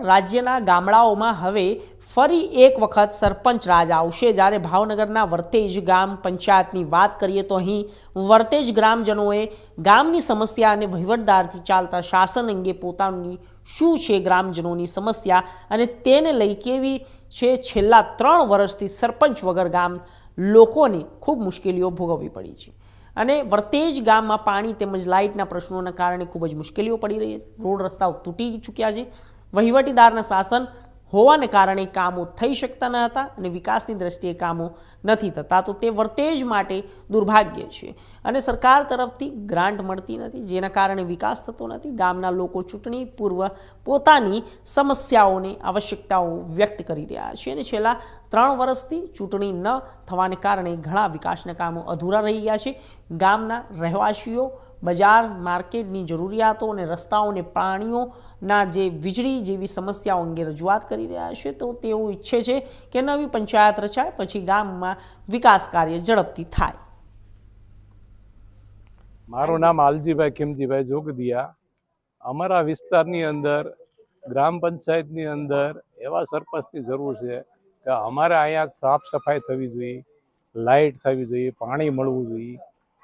રાજ્યના ગામડાઓમાં હવે ફરી એક વખત સરપંચ રાજ આવશે. જ્યારે ભાવનગરના વર્તેજ ગામ પંચાયતની વાત કરીએ તો અહીં વર્તેજ ગ્રામજનોએ ગામની સમસ્યા અને વહીવટદારથી ચાલતા શાસન અંગે પોતાની શું છે ગ્રામજનોની સમસ્યા અને તેને લઈ કેવી છે છેલ્લા ત્રણ વર્ષથી સરપંચ વગર ગામ લોકોને ખૂબ મુશ્કેલીઓ ભોગવવી પડી છે. અને વર્તેજ ગામમાં પાણી તેમજ લાઇટના પ્રશ્નોના કારણે ખૂબ જ મુશ્કેલીઓ પડી રહી છે. રોડ રસ્તાઓ તૂટી ચૂક્યા છે. વહીવટીદારના શાસન હોવાને કારણે કામો થઈ શકતા ન હતા અને વિકાસની દ્રષ્ટિએ કામો નથી થતા. તો તે વર્તેજ માટે દુર્ભાગ્ય છે. અને સરકાર તરફથી ગ્રાન્ટ મળતી નથી, જેના કારણે વિકાસ થતો નથી. ગામના લોકો ચૂંટણી પૂર્વ પોતાની સમસ્યાઓને, આવશ્યકતાઓ વ્યક્ત કરી રહ્યા છે અને છેલ્લા ત્રણ વર્ષથી ચૂંટણી ન થવાને કારણે ઘણા વિકાસના કામો અધૂરા રહી ગયા છે. ગામના રહેવાસીઓ બજાર, માર્કેટની જરૂરિયાતો અને રસ્તાઓને પ્રાણીઓના જે વીજળી જેવી સમસ્યાઓ અંગે રજૂઆત કરી રહ્યા છે, તો તેઓ ઈચ્છે છે કે નવી પંચાયત રચાય, પછી ગામમાં વિકાસ કાર્ય ઝડપથી થાય. મારું નામ આલજીભાઈ ખીમજીભાઈ જોગદિયા. અમારા વિસ્તારની અંદર, ગ્રામ પંચાયતની અંદર એવા સરપંચની જરૂર છે કે અમારે અહીંયા સાફ સફાઈ થવી જોઈએ, લાઇટ થવી જોઈએ, પાણી મળવું જોઈએ.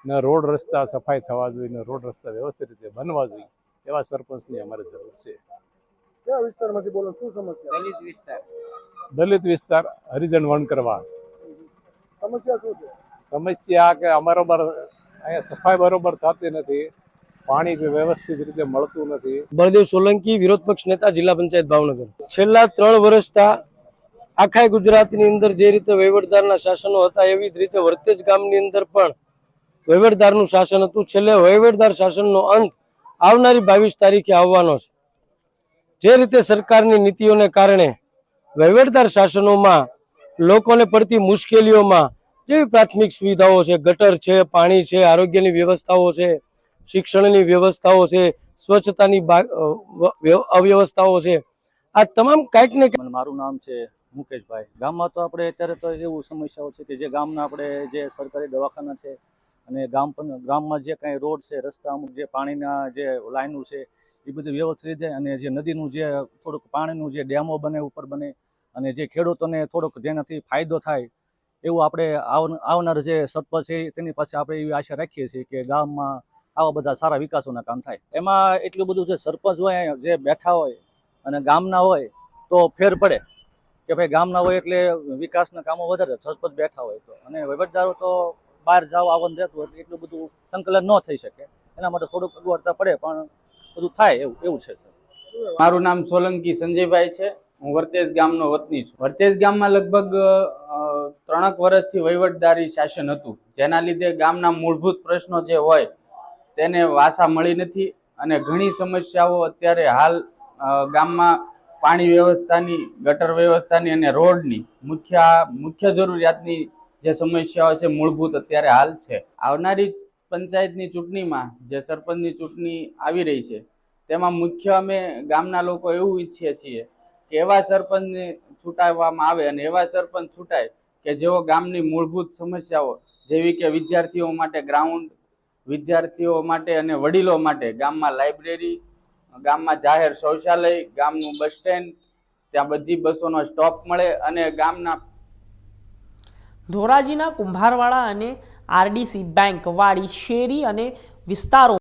ને રોડ રસ્તા સફાઈ થવા જોઈએ ને રોડ રસ્તા વ્યવસ્થિત રીતે બનવા જોઈએ એવા સરપંચની અમારે જરૂર છે. કયા વિસ્તારમાંથી બોલો શું સમસ્યા? દલિત વિસ્તાર. દલિત વિસ્તાર હરિજન વણકરવા સમસ્યા શું છે? સમસ્યા કે અમારો બર અહીંયા સફાઈ બરોબર થતી નથી પાણી વ્યવસ્થિત રીતે મળતું નથી. બળદેવ સોલંકી વિરોધ પક્ષ નેતા જિલ્લા પંચાયત ભાવનગર. છેલ્લા ત્રણ વર્ષતા આખા ગુજરાતની અંદર જે રીતે વહીવટદારના શાસનો હતા એવી જ રીતે વર્તેજ ગામની અંદર પણ વહીવટદારનું શાસન હતું. છેલ્લે વહીવટદાર શાસનનો અંત આવનારી બાવીસ તારીખે આવવાનો છે. જે રીતે સરકારની નીતિઓને કારણે વહીવટદાર શાસનોમાં લોકોને પડતી મુશ્કેલીઓમાં જેવી પ્રાથમિક સુવિધાઓ છે, ગટર છે, પાણી છે, આરોગ્યની વ્યવસ્થાઓ છે, શિક્ષણની વ્યવસ્થાઓ છે, સ્વચ્છતાની અવ્યવસ્થાઓ છે. આ તમામ કાંઈક ને મારું નામ છે મુકેશભાઈ. ગામમાં તો આપણે અત્યારે તો એવું સમસ્યાઓ છે કે જે ગામના આપણે જે સરકારી દવાખાના છે અને ગામ પણ, ગામમાં જે કાંઈ રોડ છે રસ્તા અમુક જે પાણીના જે લાઈનો છે, એ બધું વ્યવસ્થિત રીતે અને જે નદીનું જે થોડુંક પાણીનું જે ડેમો બને, ઉપર બને અને જે ખેડૂતોને થોડોક જેનાથી ફાયદો થાય એવું આપણે આવનાર જે સરપંચ છે, તેની પાસે આપણે એવી આશા રાખીએ છીએ કે ગામમાં આવા બધા સારા વિકાસોના કામ થાય. એમાં એટલું બધું જે સરપંચ હોય, જે બેઠા હોય અને ગામના હોય, તો ફેર પડે કે ભાઈ ગામના હોય એટલે વિકાસના કામો વધારે, સરપંચ બેઠા હોય તો. અને વહીવટદારો તો બહાર જાવ, આવવાનું રહેતું હોય એટલે બધું સંકલન ન થઈ શકે. એના માટે થોડુંક અગવડતા પડે, પણ બધું થાય એવું એવું છે. મારું નામ સોલંકી સંજયભાઈ છે. હું વર્તેજ ગામનો વતની છું. વર્તેજ ગામમાં લગભગ ત્રણેક વર્ષથી વહીવટદારી શાસન હતું. જેના લીધે ગામના મૂળભૂત પ્રશ્નો જે હોય તેને વાસા મળી નથી અને ઘણી સમસ્યાઓ અત્યારે હાલ ગામમાં પાણી વ્યવસ્થાની, ગટર વ્યવસ્થાની અને રોડની મુખ્ય મુખ્ય જરૂરિયાતની જે સમસ્યાઓ છે, મૂળભૂત અત્યારે હાલ છે. આવનારી પંચાયતની ચૂંટણીમાં જે સરપંચની ચૂંટણી આવી રહી છે, તેમાં મુખ્ય અમે ગામના લોકો એવું ઈચ્છીએ છીએ કે એવા સરપંચને છૂટાવવામાં આવે અને એવા સરપંચ છૂટાય કે જેઓ ગામની મૂળભૂત સમસ્યાઓ, જેવી કે વિદ્યાર્થીઓ માટે ગ્રાઉન્ડ, વિદ્યાર્થીઓ માટે અને વડીલો માટે ગામમાં લાઇબ્રેરી, ગામમાં જાહેર શૌચાલય, ગામનું બસ સ્ટેન્ડ, ત્યાં બધી બસોનો સ્ટોપ મળે અને ગામના ધોરાજીના કુંભારવાડા અને આરડીસી બેંક વાળી શેરી અને વિસ્તારો